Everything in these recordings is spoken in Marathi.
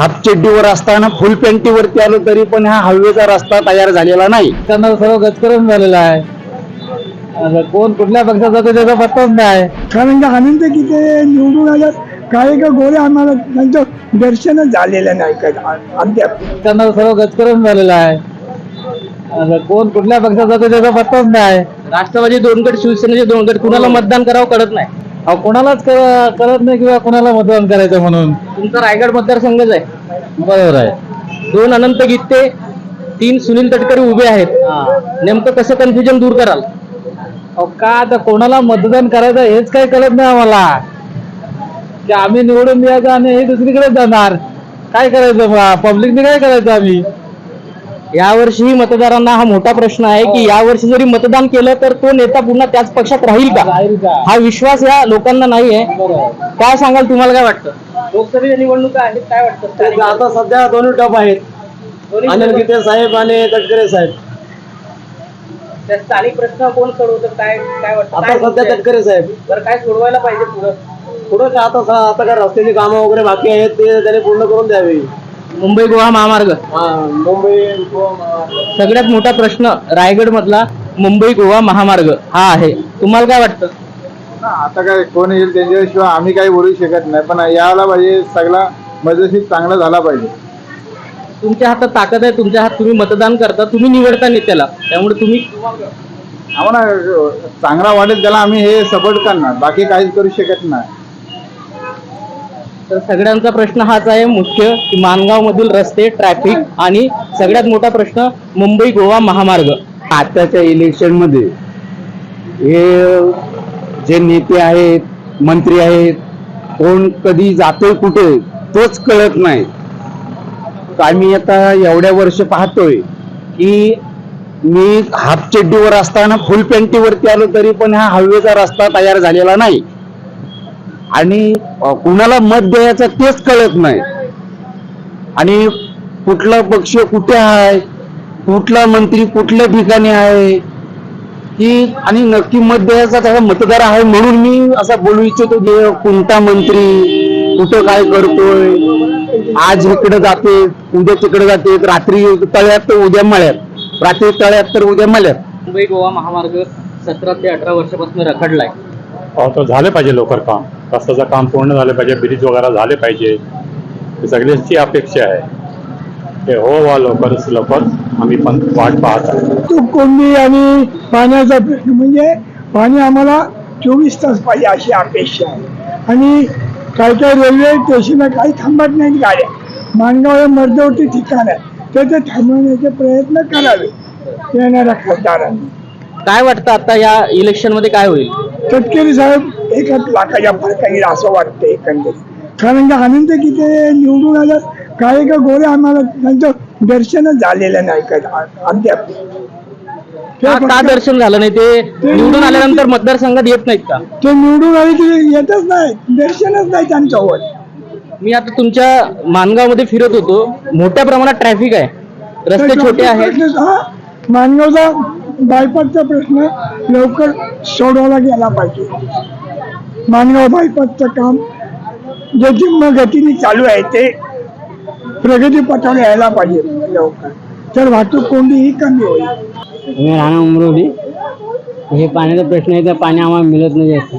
हाफ चड्डीवर असताना फुल पॅन्टीवरती आलो तरी पण हा हवेचा रस्ता तयार झालेला नाही. त्यांना सर्व गजकरून झालेला आहे. आता कोण कुठल्या पक्षात जातो त्याचा पत्ताच नाही. कारण की आनंद किती निवडून आल्यात काही का गोळे आम्हाला त्यांचं दर्शनच झालेलं नाही कधी अद्याप त्यांना सर्व गजकरून झालेला आहे. आता कोण कुठल्या पक्षात जातो त्याचा पत्ताच नाही. राष्ट्रवादी दोन गट शिवसेनेचे दोन गट कुणाला मतदान करावं कळत नाही. अहो, कोणालाच क- कळत नाही किंवा कोणाला मतदान करायचं म्हणून. तुमचा रायगड मतदारसंघच आहे. बरोबर आहे. दोन अनंत गीते तीन सुनील तटकरे उभे आहेत. नेमकं कसं कन्फ्युजन दूर कराल? अहो का आता कोणाला मतदान करायचं हेच काही कळत नाही आम्हाला. की आम्ही निवडून द्यायचं आणि हे दुसरीकडे जाणार. काय करायचं पब्लिकने काय करायचं आम्ही? यावर्षीही मतदारांना हा मोठा प्रश्न आहे की यावर्षी जरी मतदान केलं तर तो नेता पुन्हा त्याच पक्षात राहील का? हा विश्वास या लोकांना नाही आहे काय सांगाल तुम्हाला काय वाटतं? लोकसभेच्या निवडणुका आहेत काय वाटतं? आता सध्या दोन्ही टप आहेत. अनिल गीते साहेब आणि तटकरे साहेब. त्या स्थानिक प्रश्न कोण सोडवतं काय काय वाटतं? आता सध्या? तटकरे साहेब. बरं काय सोडवायला पाहिजे पुढं? पुढे आता आता काय रस्त्याची कामं वगैरे बाकी आहेत ते त्याने पूर्ण करून द्यावी. मुंबई गोवा महामार्ग. मुंबई. सगळ्यात मोठा प्रश्न रायगड मधला मुंबई गोवा महामार्ग हा आहे. तुम्हाला काय वाटतं? आता काय कोण येईल त्यांच्याशिवाय आम्ही काही बोलू शकत नाही पण यायला पाहिजे सगळा मजेशीर चांगला झाला पाहिजे. तुमच्या हातात ताकद आहे तुमच्या हात तुम्ही मतदान करता तुम्ही निवडता नेत्याला. त्यामुळे तुम्ही आम्हाला चांगला वाटेल त्याला आम्ही हे सपोर्ट करणार बाकी काहीच करू शकत नाही. तर सगळ्यांचा प्रश्न हाच आहे मुख्य की मानगावमधील रस्ते ट्रॅफिक आणि सगळ्यात मोठा प्रश्न मुंबई गोवा महामार्ग. आताच्या इलेक्शनमध्ये हे जे नेते आहेत मंत्री आहेत कोण कधी जातोय कुठे तोच कळत नाही. आम्ही आता एवढ्या वर्ष पाहतोय की मी हाफ चड्डीवर असताना फुल पॅन्टीवरती आलो तरी पण हा हवेचा रस्ता तयार झालेला नाही. आणि कुणाला मत द्यायचं तेच कळत नाही. आणि कुठला पक्ष कुठे आहे कुठला मंत्री कुठल्या ठिकाणी आहे की आणि नक्की मत द्यायचा त्याचा मतदार आहे म्हणून मी असा बोलू इच्छितो की कोणता मंत्री कुठं काय करतोय आज इकडे जाते उद्या तिकडे जाते रात्री तळ्यात तर उद्या मळ्यात रात्री तळ्यात तर उद्या मळ्यात. मुंबई गोवा महामार्ग सतरा ते अठरा वर्षापासून रखडलाय. झाले पाहिजे लवकर काम. रस्त्याचं काम पूर्ण झालं पाहिजे ब्रिज वगैरे झाले पाहिजे. ही सगळ्यांची अपेक्षा आहे. ते हो वा लवकरच लवकर आम्ही पण वाट पाहत आहे तो कोंडी आणि पाण्याचा प्रश्न म्हणजे पाणी आम्हाला चोवीस तास पाहिजे अशी अपेक्षा आहे. आणि काय काय रेल्वे स्टेशनला काही थांबत नाहीत गाड्या. माणगाव हे मध्यवर्ती ठिकाण आहे. तर ते थांबवण्याचे प्रयत्न करावे. येणाऱ्या खासदारांनी. काय वाटतं आता या इलेक्शनमध्ये काय होईल? तटकरी साहेब एकाच लाखाच्या फरकाने असं वाटतं एकंदरीत. कारण की आनंद किती निवडून आल्यात काही का गोळे आम्हाला त्यांचं दर्शनच झालेलं नाही कधी अद्याप. का का दर्शन झालं नाही? ते निवडून आल्यानंतर मतदारसंघात येत नाहीत का? ते निवडून आले की येतच नाही दर्शनच नाही त्यांच्यावर. मी आता तुमच्या मानगावमध्ये फिरत होतो. मोठ्या प्रमाणात ट्रॅफिक आहे. रस्ते छोटे आहेत. मानगावचा बायपासचा प्रश्न लवकर सोडवला गेला पाहिजे. मानगाव बायपासचं काम जे जिम्म गतीने चालू आहे ते प्रगतीपथावर यायला पाहिजे लवकर. तर वाहतूक कोंडीही कमी होईल. मी राणा उमरवली हे पाण्याचा प्रश्न आहे तर पाणी आम्हाला मिळत नाही जास्त.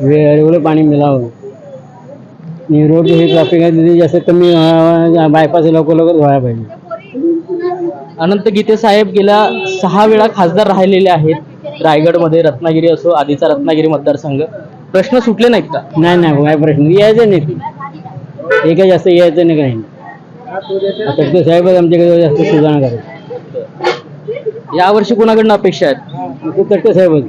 वेळेवर पाणी मिळावं. आणि रोड हे ट्रॅफिक आहे तिथे जास्त कमी बायपास लवकर लवकर व्हायला पाहिजे. अनंत गीते साहेब गेल्या सहा वेळा खासदार राहिलेले आहेत. रायगडमध्ये रत्नागिरी असो आधीचा रत्नागिरी मतदारसंघ. प्रश्न सुटले नाहीत का? नाही नाही काय प्रश्न? यायचं नाही ते हे काय जास्त यायचं नाही काही. साहेबच आमच्याकडे जास्त सुधारणा करायचं यावर्षी कोणाकडनं अपेक्षा आहेत? तटके साहेबच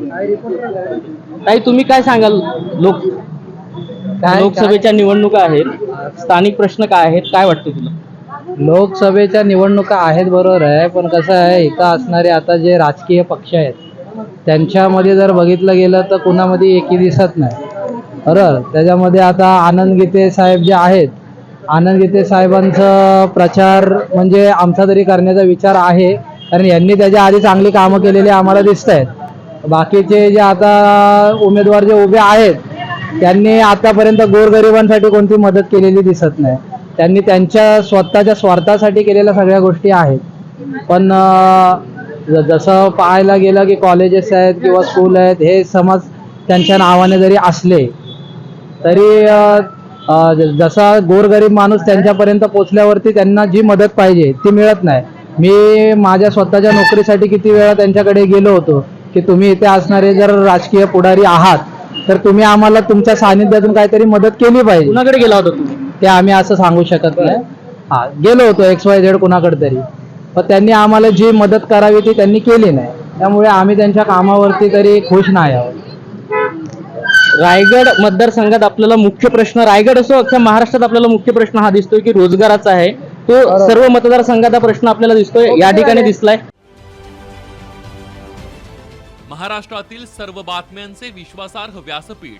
ताई तुम्ही काय सांगाल? लोक लोकसभेच्या निवडणुका आहेत. स्थानिक प्रश्न काय आहेत? काय वाटतं तुला लोकसभेच्या निवडणुका आहेत बरोबर आहे पण कसं आहे इथं असणारे आता जे राजकीय पक्ष आहेत त्यांच्यामध्ये जर बघितलं गेलं तर कुणामध्ये एकी दिसत नाही. बरं त्याच्यामध्ये आता आनंद गीते साहेब जे आहेत आनंद गीते साहेबांचं प्रचार म्हणजे आमचा तरी करण्याचा विचार आहे कारण यांनी त्याच्या आधी चांगली कामं केलेली आम्हाला दिसत आहेत बाकीचे जे आता उमेदवार जे उभे आहेत त्यांनी आतापर्यंत गोरगरिबांसाठी कोणती मदत केलेली दिसत नाही. त्यांनी त्यांच्या स्वतःच्या स्वार्थासाठी केलेल्या सगळ्या गोष्टी आहेत. पण ज- जसं पाहायला गेलं की कॉलेजेस आहेत किंवा स्कूल आहेत हे समज त्यांच्या नावाने जरी असले तरी जसा गोरगरीब माणूस त्यांच्यापर्यंत पोचल्यावरती त्यांना जी मदत पाहिजे ती मिळत नाही. मी माझ्या स्वतःच्या नोकरीसाठी किती वेळा त्यांच्याकडे गेलो होतो की तुम्ही इथे असणारे जर राजकीय पुढारी आहात तर तुम्ही आम्हाला तुमच्या सानिध्यातून काहीतरी मदत केली पाहिजे. कुणाकडे गेला होता तुम्ही? ते आम्ही असं सांगू शकत नाही. हा गेलो होतो एक्स वाय झेड कुणाकडे तरी. पण त्यांनी आम्हाला जी मदत करावी ती त्यांनी केली नाही. त्यामुळे आम्ही त्यांच्या कामावरती तरी खुश नाही आहोत. रायगड मतदारसंघात आपल्याला मुख्य प्रश्न रायगड असो अख्ख्या महाराष्ट्रात आपल्याला मुख्य प्रश्न हा दिसतोय की रोजगाराचा आहे. तो सर्व मतदारसंघात हा प्रश्न आपल्याला दिसतोय. या ठिकाणी दिसलाय. महाराष्ट्रातील सर्व बातम्यांचे विश्वासार्ह व्यासपीठ.